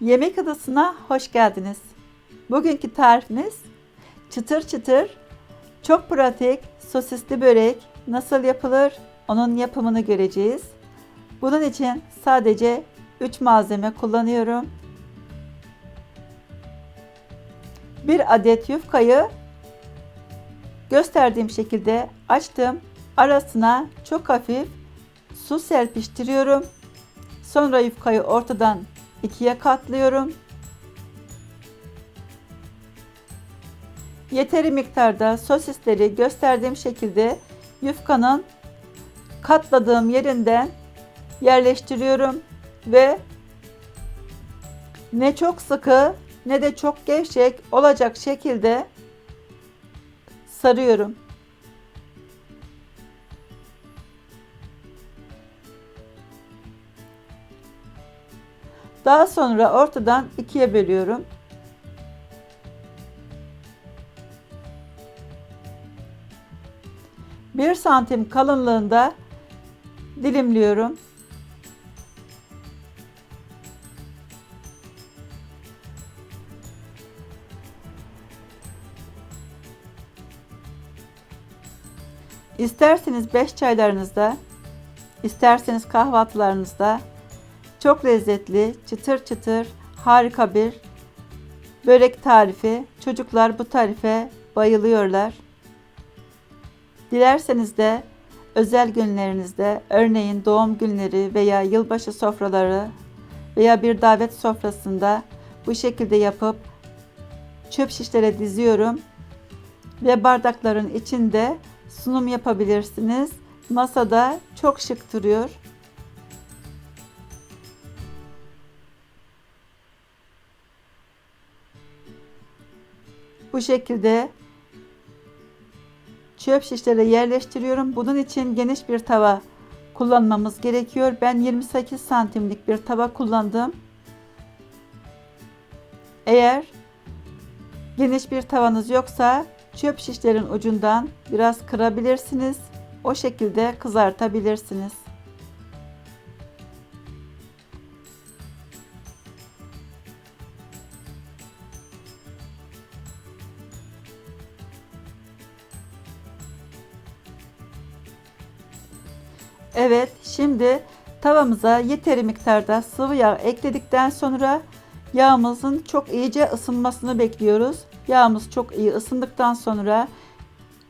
Yemek Adası'na hoş geldiniz. Bugünkü tarifimiz çıtır çıtır, çok pratik sosisli börek nasıl yapılır onun yapımını göreceğiz. Bunun için sadece 3 malzeme kullanıyorum. Bir adet yufkayı gösterdiğim şekilde açtım. Arasına çok hafif su serpiştiriyorum. Sonra yufkayı ortadan ikiye katlıyorum. Yeteri miktarda sosisleri gösterdiğim şekilde yufkanın katladığım yerinden yerleştiriyorum ve ne çok sıkı ne de çok gevşek olacak şekilde sarıyorum. Daha sonra ortadan ikiye bölüyorum. Bir santim kalınlığında dilimliyorum. İsterseniz 5 çaylarınızda, isterseniz kahvaltılarınızda çok lezzetli, çıtır çıtır, harika bir börek tarifi. Çocuklar bu tarife bayılıyorlar. Dilerseniz de özel günlerinizde, örneğin doğum günleri veya yılbaşı sofraları veya bir davet sofrasında bu şekilde yapıp çöp şişlere diziyorum ve bardakların içinde sunum yapabilirsiniz. Masada çok şık duruyor. Bu şekilde çöp şişlere yerleştiriyorum. Bunun için geniş bir tava kullanmamız gerekiyor. Ben 28 santimlik bir tava kullandım. Eğer geniş bir tavanız yoksa çöp şişlerin ucundan biraz kırabilirsiniz. O şekilde kızartabilirsiniz. Evet, şimdi tavamıza yeteri miktarda sıvı yağ ekledikten sonra yağımızın çok iyice ısınmasını bekliyoruz. Yağımız çok iyi ısındıktan sonra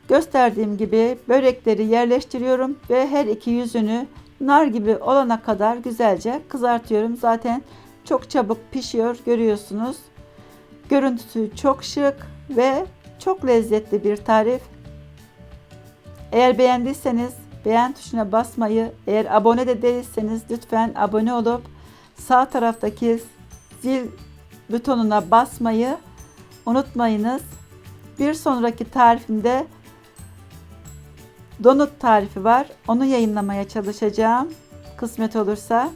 gösterdiğim gibi börekleri yerleştiriyorum ve her iki yüzünü nar gibi olana kadar güzelce kızartıyorum. Zaten çok çabuk pişiyor görüyorsunuz. Görüntüsü çok şık ve çok lezzetli bir tarif. Eğer beğendiyseniz beğen tuşuna basmayı, eğer abone de değilseniz lütfen abone olup sağ taraftaki zil butonuna basmayı unutmayınız. Bir sonraki tarifimde donut tarifi var. Onu yayınlamaya çalışacağım. Kısmet olursa.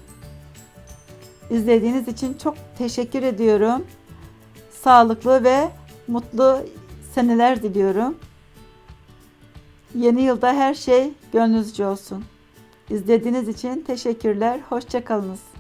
İzlediğiniz için çok teşekkür ediyorum. Sağlıklı ve mutlu seneler diliyorum. Yeni yılda her şey gönlünüzce olsun. İzlediğiniz için teşekkürler. Hoşçakalınız.